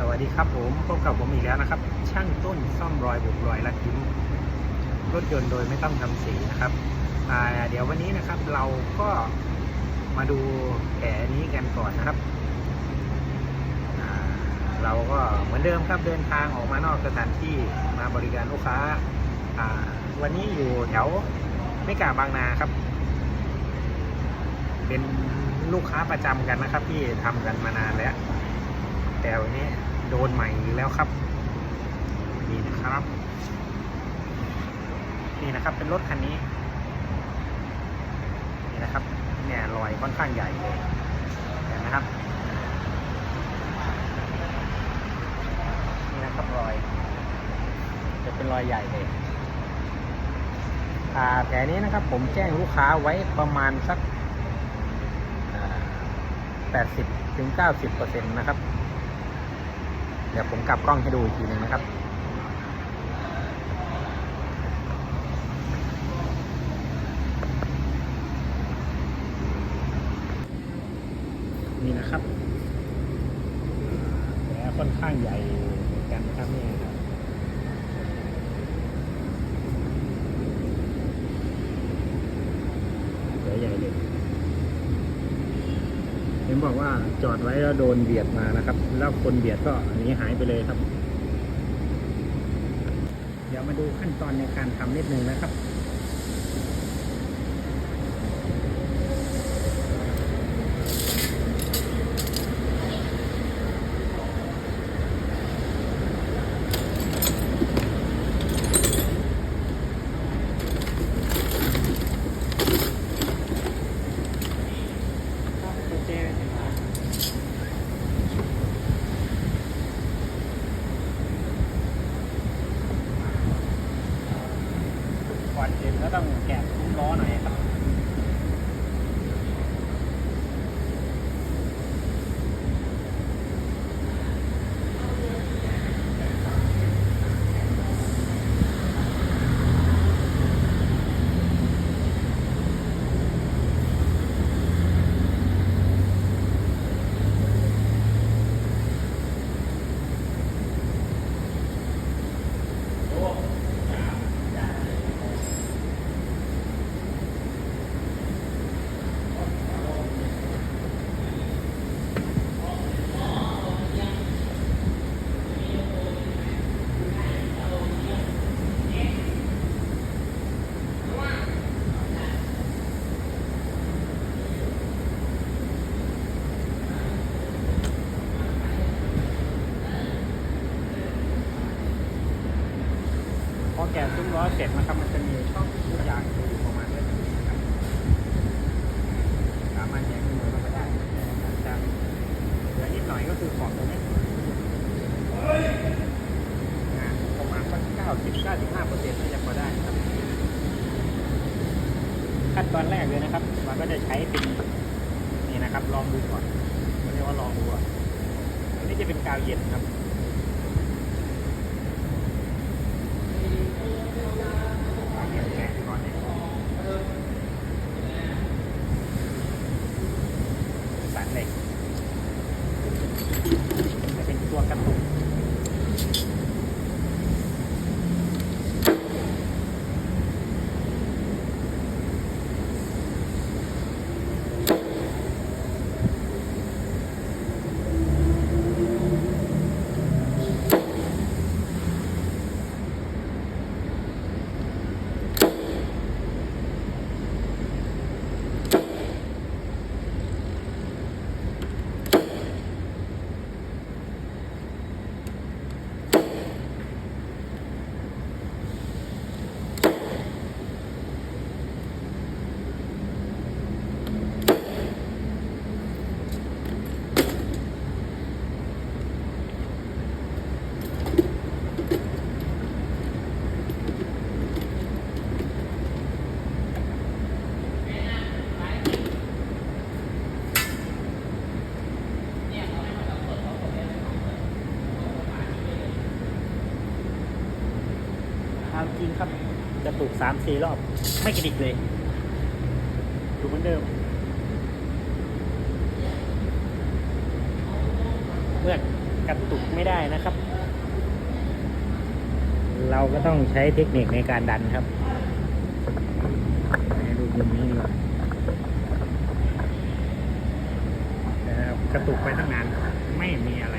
สวัสดีครับผมพบกับผมอีกแล้วนะครับ ช่างต้นซ่อมรอยบุบรอยลักยิ้มรถยนต์โดยไม่ต้องทำสีนะครับเดี๋ยววันนี้นะครับเราก็มาดูแผลนี้กันก่อนนะครับ เราก็เหมือนเดิมครับเดินทางออกมานอกสถานที่มาบริการลูกค้าอ่าวันนี้อยู่แถวไม่กาบางนาครับ เป็นลูกค้าประจำกันนะครับ ที่ทำกันมานานแล้วแต่วันนี้ โดนใหม่แล้วครับ นี่นะครับ นี่นะครับเป็นรถคันนี้ นี่นะครับ เนี่ยรอยค่อนข้างใหญ่เลยเห็นนะครับ นี่นะครับรอย จะเป็นรอยใหญ่เลยอาแผลนี้นะครับผมแจ้งลูกค้าไว้ประมาณสักแปดสิบถึงเก้าสิบเปอร์เซ็นต์นะครับ เดี๋ยวผมกลับกล้องให้ดูอีกทีหนึ่งนะครับ นี่นะครับแผลค่อนข้างใหญ่เหมือนกันนะครับนี่ครับแผลใหญ่เลย เห็นบอกว่าจอดไว้แล้วโดนเบียดมานะครับ แล้วคนเบียดก็หนีหายไปเลยครับ เดี๋ยวมาดูขั้นตอนในการทำนิดนึงนะครับ ก่อนอื่นก็ต้องแกะซุ้มล้อหน่อยครับ พอแกะซุ้มล้อเสร็จนะครับ มันจะมีช่องทุกอย่างอยู่ประมาณนี้นะครับสามารถแยกมือเข้ามาได้จะเหลือนิดหน่อยก็คือขอบตรงนี้งานประมาณสักเก้าสิบเก้าสิบห้าเปอร์เซ็นต์น่าจะพอได้ครับ ขั้น ตอนแรกเลยนะครับ มันก็จะใช้เป็นนี่นะครับ ลองดูก่อนเรียกว่าลองดูก่อนอันนี้จะเป็นกาวเย็นครับ สามสี่รอบ ไม่กระดิกเลย ดูเหมือนเดิมเมื่อกระตุกไม่ได้นะครับ เราก็ต้องใช้เทคนิคในการดันครับดูมุงนี้ดีกว่ากระตุกไปตั้งนานไม่มีอะไร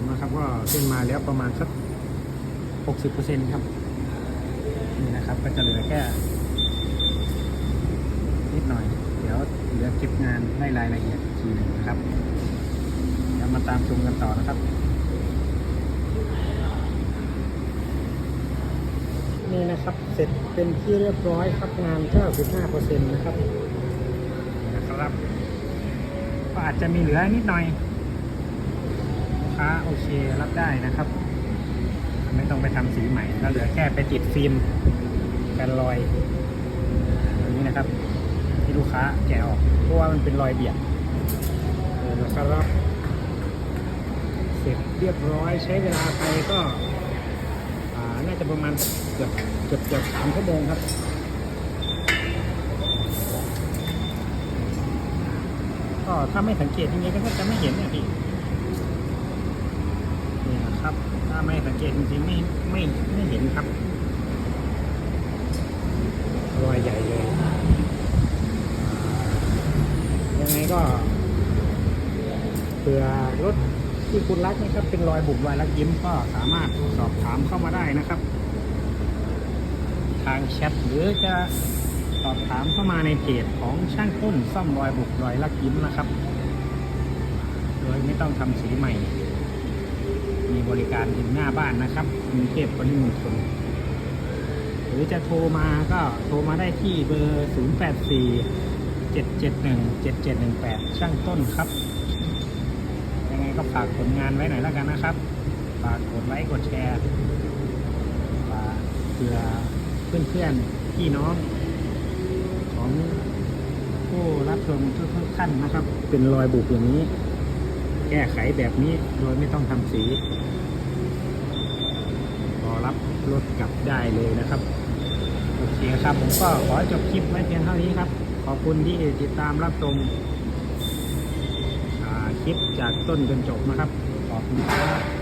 มนะครับก็ขึ้นมาแล้วประมาณสัก 60%ครับนี่นะครับ ก็จะเหลือแค่นิดหน่อย เดี๋ยวเหลือเก็บงานไล่รายละเอียดอีกทีหนึ่งนะครับเดี๋ยวมาตามชมกันต่อนะครับนี่นะครับเสร็จเป็นที่เรียบร้อยครับงาน 95%นะครับนี่นะครับก็อาจจะมีเหลือนิดหน่อยลูก ค้าโอเครับได้นะครับ ไม่ต้องไปทำสีใหม่ก็เหลือแค่ไปติดฟิล์มกันรอยอย่างนี้นะครับ ที่ลูกค้าแกะออกเพราะว่ามันเป็นรอยเบียดเออนะครับเสร็จเรียบร้อยใช้เวลาไปก็น่าจะประมาณเกือบเกือบเกือบสามชั่วโมงครับก็ถ้าไม่สังเกตอย่างนี้ก็จะไม่เห็นเนี่ยพี่ ครับ ถ้าไม่สังเกตจริงๆไม่ไม่ไม่เห็นครับรอยใหญ่เลย ยังไงก็เผื่อรถที่คุณรักนะครับ เป็นรอยบุบรอยรักยิ้มก็สามารถสอบถามเข้ามาได้นะครับ ทางแชทหรือจะสอบถามเข้ามาในเพจของช่างต้นซ่อมรอยบุบรอยรักยิ้มนะครับ โดยไม่ต้องทำสีใหม่ มีบริการถึงหน้าบ้านนะครับกรุงเทพปริมณฑลหรือจะโทรมาก็โทรมาได้ที่เบอร์ 084 771 7718 ช่างต้นครับ ยังไงก็ฝากผลงานไว้หน่อยแล้วกันนะครับ ฝากกดไลค์กดแชร์ฝากเผื่อเพื่อนๆพี่น้อง ของผู้รับชมทุกๆท่านนะครับ เป็นรอยบุบอย่างนี้ แก้ไขแบบนี้โดยไม่ต้องทำสีรอรับรถกลับได้เลยนะครับโอเคครับผมก็ขอจบคลิปไว้เพียงเท่านี้ครับ ขอบคุณที่ติดตามรับชมคลิปจากต้นจนจบนะครับขอบคุณครับ